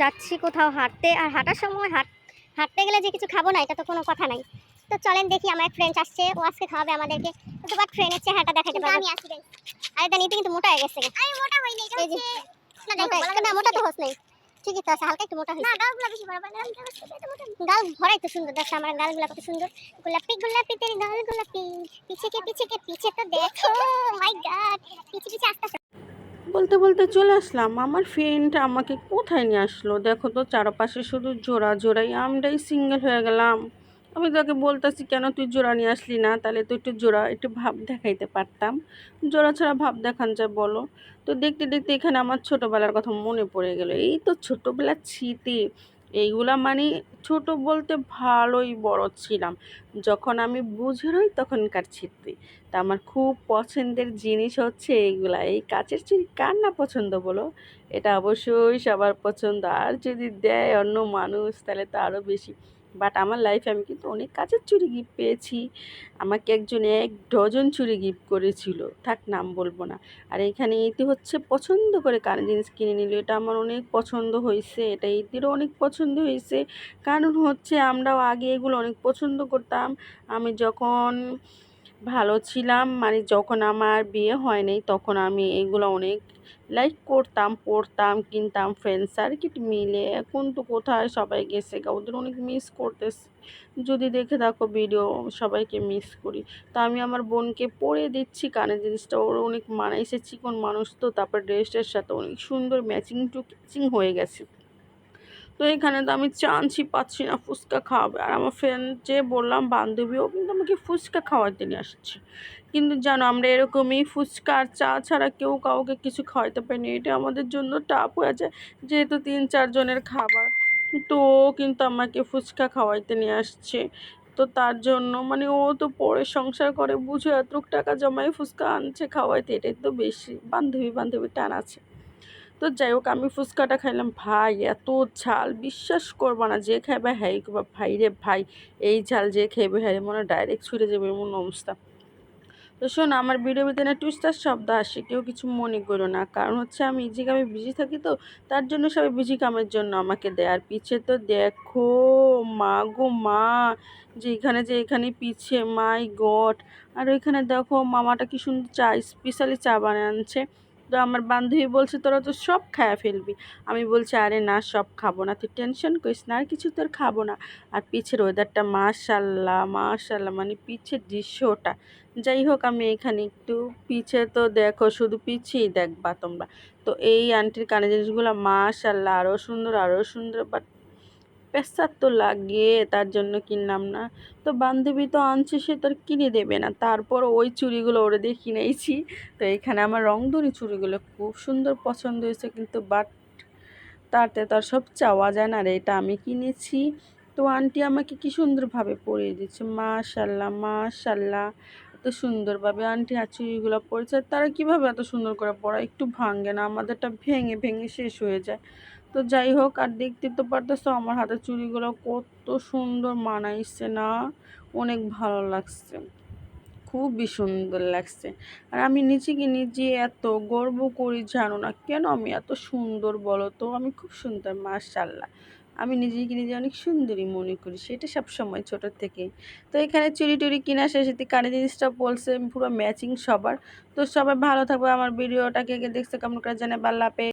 যাচ্ছি কোথাও হাঁটতে আর হাঁটার সময় হাঁট হাঁটতে গেলে যে কিছু খাব না এটা তো কোনো কথা নাই। তো চলেন দেখি আমার এক ফ্রেন্ড আসছে ও আজকে খাওয়াবে আমাদেরকে। তো বাট ফ্রেন্ডের চেহারাটা দেখাতে পারব। আমি আসি আরে তা নিতে কিন্তু মোটা হয়ে গেছে। আমি মোটা হইনি এটা হচ্ছে না মোটা না মোটা তো হস নাই। ঠিকই তো আছে হালকা একটু মোটা হয়েছে। না গালগুলো বেশি বড় বানালাম গাল ভরাই তো সুন্দর দেখো আমার গালগুলো কত সুন্দর। গোলাপি গোলাপি তেরি গাল গোলাপি পিছে কে পিছে কে পিছে তো দেখো। মাই গড পিছে পিছে আস্তে। বলতে বলতে চলে আসলাম। আমার ফ্রেন্ড আমাকে কোথায় নিয়ে আসলো? দেখো তো, চারপাশে শুধু জোড়া, জোড়াই। আমরাই সিঙ্গেল হয়ে গেলাম। আমি তাকে বলতেছি, কেন তুই জোড়া নিয়ে আসলি না? তাহলে তো একটু জোড়া, একটু ভাব দেখাইতে পারতাম। জোড়া ছাড়া ভাব দেখান যায়, বলো। তো দেখতে দেখতে এখানে আমার ছোটোবেলার কথা মনে পড়ে গেল। এই তো ছোটোবেলার স্মৃতি। এইগুলা মানে ছোট বলতে ভালোই বড় ছিলাম। যখন আমি বুঝে রই তখনকার স্মৃতি। তা আমার খুব পছন্দের জিনিস হচ্ছে এইগুলা। এই কাচের ছিট কার না পছন্দ বলো? এটা অবশ্যই সবার পছন্দ। আর যদি দেয় অন্য মানুষ তাহলে তো আরও বেশি। বাট আমার লাইফে আমি কিন্তু অনেক কাচের চুরি গিফট পেয়েছি। আমাকে একজন এক ডজন চুরি গিফট করেছিল। থাক, নাম বলব না। আর এখানে ইতি হচ্ছে পছন্দ করে কার জিনিস কিনে নিল, এটা আমার অনেক পছন্দ হয়েছে। এটা ইতিরও অনেক পছন্দ হয়েছে। কারণ হচ্ছে আমরাও আগে এগুলো অনেক পছন্দ করতাম। আমি যখন ভালো ছিলাম মানে যখন আমার বিয়ে হয় নাই, তখন আমি এগুলো অনেক লাইক করতাম, পড়তাম, কিনতাম ফ্রেন্ড সার্কিট মিলে এখন তো কোথায় সবাই গেছে? গা ওদের অনেক মিস করতেছে। যদি দেখে থাকো ভিডিও সবাইকে মিস করি। তা আমি আমার বোনকে পরে দিচ্ছি, কানের জিনিসটা। ওর অনেক মানাইছে, চিকন মানুষ তো। তারপর ড্রেসটার সাথে অনেক সুন্দর ম্যাচিং টু ম্যাচিং হয়ে গেছে। তো এখানে তো আমি চান্সই পাচ্ছি না, ফুচকা খাওয়াবে। আর আমার ফ্রেন্ড যে বললাম, বান্ধবীও কিন্তু আমাকে ফুচকা খাওয়াতে নিয়ে আসছে। কিন্তু জানো, আমরা এরকমই ফুচকা আর চা ছাড়া কেউ কাউকে কিছু খাওয়াতে পারিনি। এটা আমাদের জন্য টাফ হয়ে যায়, যেহেতু তিন চারজনের খাবার। তো কিন্তু আমাকে ফুচকা খাওয়াইতে নিয়ে আসছে। তো তার জন্য মানে ও তো পরে সংসার করে, বুঝে এতটুক টাকা জমাই ফুচকা আনছে, খাওয়াইতে। এটাই তো বেশি বান্ধবী বান্ধবী টান আছে। তো যাই হোক, আমি ফুচকাটা খাইলাম। ভাই, এত ঝাল, বিশ্বাস করব না, যে খাইবে হ্যাঁ করবা ভাই রে ভাই, এই ঝাল যে খাইবে হ্যাঁ রে, মনে ডাইরেক্ট ছুটে যাবে এমন অবস্থা। তো শোন, আমার ভিডিও ভিতরে টুইস্টার শব্দ আসে, কেউ কিছু মনে করো না। কারণ হচ্ছে আমি ইজি কামে বিজি থাকি তো, তার জন্য সবাই বিজি কামের জন্য আমাকে দেয়। আর পিছে তো দেখো, মা গো মা, যে এখানে যে এখানে পিছে মাই গড আর ওইখানে দেখো, মামাটা কি সুন্দর চা স্পেশালি চা বানিয়ে আনছে তো আমার বান্ধবী বলছে, তোরা তো সব খায়া ফেলবি। আমি বলছি, আরে না, সব খাব না, তুই টেনশন করিস না, আর কিছু তোর খাব না। আর পিছের ওয়েদারটা মাশাল্লাহ মাশাল্লাহ মানে পিছের দৃশ্যটা। যাই হোক, আমি এখানে একটু পিছে তো দেখো, শুধু পিছিয়েই দেখবা তোমরা। তো এই আন্টির কানে জিনিসগুলো মাশাল্লাহ আরও সুন্দর আরও সুন্দর বাট পেশার তো লাগে তার জন্য কিনলাম না। তো বান্ধবী তো আনছে, সে তোর কিনে দেবে না। তারপর ওই চুড়িগুলো ওরে দিয়ে কিনেছি। তো এখানে আমার রংধরি চুড়িগুলো খুব সুন্দর পছন্দ হয়েছে কিন্তু বাট তাতে তো আর সব চাওয়া যায় না রে, এটা আমি কিনেছি। তো আন্টি আমাকে কি সুন্দরভাবে পরিয়ে দিচ্ছে? মাশাল্লাহ মাশাল্লাহ, এত সুন্দরভাবে আন্টি আর চুড়িগুলো পরেছে। তারা কীভাবে এত সুন্দর করে পড়া একটু ভাঙে না, আমাদেরটা ভেঙে ভেঙে শেষ হয়ে যায়। তো যাই হোক, আর দেখতে তো পারতেছো আমার হাতে চুড়িগুলো কত সুন্দর মানাইছে না? অনেক ভালো লাগছে। খুবই সুন্দর লাগছে। আর আমি নিজেকে নিজে এত গর্ব করি, জানো না কেন আমি এত সুন্দর বলো তো? আমি খুব সুন্দর মাশাল্লাহ আমি নিজে নিজেকে নিজে অনেক সুন্দরী মনে করি, সেটা সব সময় ছোটোর থেকে তো এখানে চুরি টুরি কিনা শেষে কানে জিনিসটা বলছে, পুরো ম্যাচিং সবার। তো সবাই ভালো থাকবে, আমার ভিডিওটাকে দেখছে কেমন করে জানে বাল্লাপে